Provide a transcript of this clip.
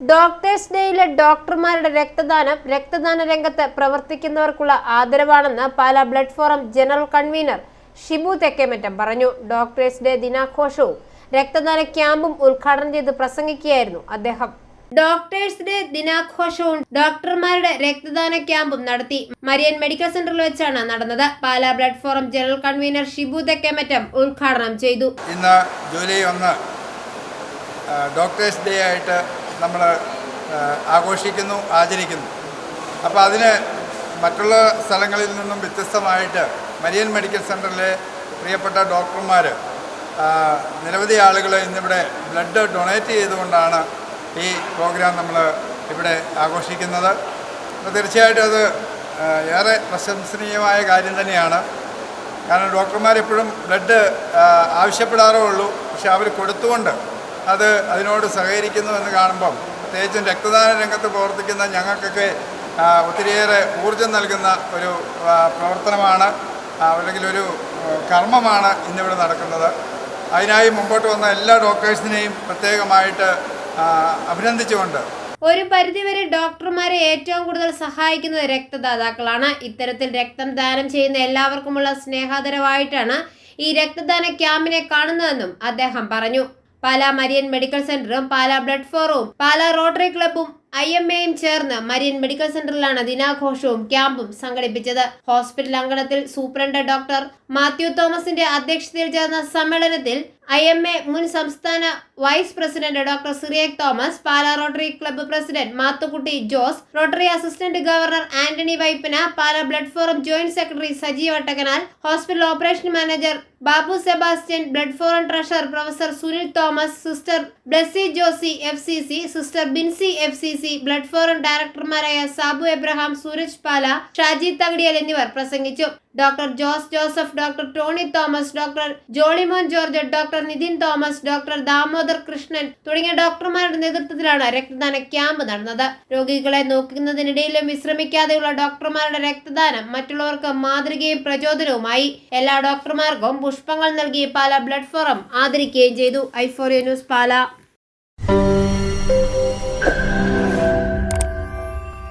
Doctors ഡേയിലെ ഡോക്ടർമാരുടെ രക്തദാനം രക്തദാന രംഗത്ത് പ്രവർത്തിക്കുന്നവർക്കുള്ള ആദരവാണെന്ന് Pala blood forum general convener Shibu Thekkemattam പറഞ്ഞു. ഡോക്ടേഴ്സ് ഡേ ദിനാഘോഷവും രക്തദാന ക്യാമ്പും ഉദ്ഘാടനം ചെയ്ത് പ്രസംഗിക്കുകയായിരുന്നു അദ്ദേഹം. ഡോക്ടേഴ്സ് ഡേ ദിനാഘോഷവും ഡോക്ടർമാരുടെ രക്തദാന ക്യാമ്പും നടത്തി മരിയൻ മെഡിക്കൽ സെന്ററിൽ വെച്ചാണ് നടന്നത്. Pala blood forum general convener Shibu Thekkemattam ഉദ്ഘാടനം ചെയ്തു. ഇന്ന് ജൂലൈ ഒന്ന് ഡോക്ടേഴ്സ് ഡേ ആയിട്ട് നമ്മൾ ആഘോഷിക്കുന്നു ആചരിക്കുന്നു. അപ്പോൾ അതിന് മറ്റുള്ള സ്ഥലങ്ങളിൽ നിന്നും വ്യത്യസ്തമായിട്ട് മരിയൻ മെഡിക്കൽ സെന്ററിലെ പ്രിയപ്പെട്ട ഡോക്ടർമാർ നിരവധി ആളുകൾ ഇന്നിവിടെ ബ്ലഡ് ഡൊണേറ്റ് ചെയ്തുകൊണ്ടാണ് ഈ പ്രോഗ്രാം നമ്മൾ ഇവിടെ ആഘോഷിക്കുന്നത്. അപ്പോൾ തീർച്ചയായിട്ടും അത് ഏറെ പ്രശംസനീയമായ കാര്യം തന്നെയാണ്. കാരണം ഡോക്ടർമാരെപ്പോഴും ബ്ലഡ് ആവശ്യപ്പെടാറേ ഉള്ളൂ. പക്ഷെ അവർ കൊടുത്തുകൊണ്ട് അത് അതിനോട് സഹകരിക്കുന്നു എന്ന് കാണുമ്പം പ്രത്യേകിച്ചും രക്തദാന രംഗത്ത് പ്രവർത്തിക്കുന്ന ഞങ്ങൾക്കൊക്കെ ഒത്തിരിയേറെ ഊർജം നൽകുന്ന ഒരു പ്രവർത്തനമാണ് അല്ലെങ്കിൽ ഒരു കർമ്മമാണ് ഇന്നിവിടെ നടക്കുന്നത്. അതിനായി മുമ്പോട്ട് വന്ന എല്ലാ ഡോക്ടേഴ്സിനെയും പ്രത്യേകമായിട്ട് അഭിനന്ദിച്ചുകൊണ്ട്. ഒരു പരിധിവരെ ഡോക്ടർമാരെ ഏറ്റവും കൂടുതൽ സഹായിക്കുന്നത് രക്തദാതാക്കളാണ്. ഇത്തരത്തിൽ രക്തം ദാനം ചെയ്യുന്ന എല്ലാവർക്കുമുള്ള സ്നേഹാദരവായിട്ടാണ് ഈ രക്തദാന ക്യാമ്പിനെ കാണുന്നതെന്നും അദ്ദേഹം പറഞ്ഞു. പാലാ മരിയൻ മെഡിക്കൽ സെന്ററും പാലാ ബ്ലഡ് ഫോറവും പാലാ റോട്ടറി ക്ലബും ഐ എം എയും ചേർന്ന് മരിയൻ മെഡിക്കൽ സെന്ററിലാണ് ദിനാഘോഷവും ക്യാമ്പും സംഘടിപ്പിച്ചത്. ഹോസ്പിറ്റൽ അങ്കണത്തിൽ സൂപ്രണ്ട് ഡോക്ടർ മാത്യു തോമസിന്റെ അധ്യക്ഷതയിൽ ചേർന്ന സമ്മേളനത്തിൽ ഐ എം എ മുൻ സംസ്ഥാന vice president doctor Cyriac Thomas Pala rotary club president Mathukutty Jose rotary assistant governor Antony Vaippana Pala blood forum joint secretary Sajeev Vattakkanal hospital operation manager Babu Sebastian blood forum treasurer professor Sunil Thomas sister Blessy Josy F sister Binsy F C blood forum ഡയറക്ടർമാരായ Sabu Abraham Sooraj Pala Shaji Thakadiyil എന്നിവർ പ്രസംഗിച്ചു. Doctor Jose Joseph doctor Tony Thomas doctor Jollymon George doctor Nithin Thomas doctor Damodar Krishnan തുടങ്ങിയ ഡോക്ടർമാരുടെ നേതൃത്വത്തിലാണ് രക്തദാന camp നടന്നത്. രോഗികളെ നോക്കുന്നതിനിടയിലും വിശ്രമിക്കാതെയുള്ള ഡോക്ടർമാരുടെ രക്തദാനം മറ്റുള്ളവർക്ക് മാതൃകയും പ്രചോദനവുമായി. എല്ലാ ഡോക്ടർമാർക്കും പുഷ്പങ്ങൾ നൽകി പാല ബ്ലഡ് ഫോറം ആദരിക്കുകയും ചെയ്തു. ഐഫോറിയ ന്യൂസ് പാല.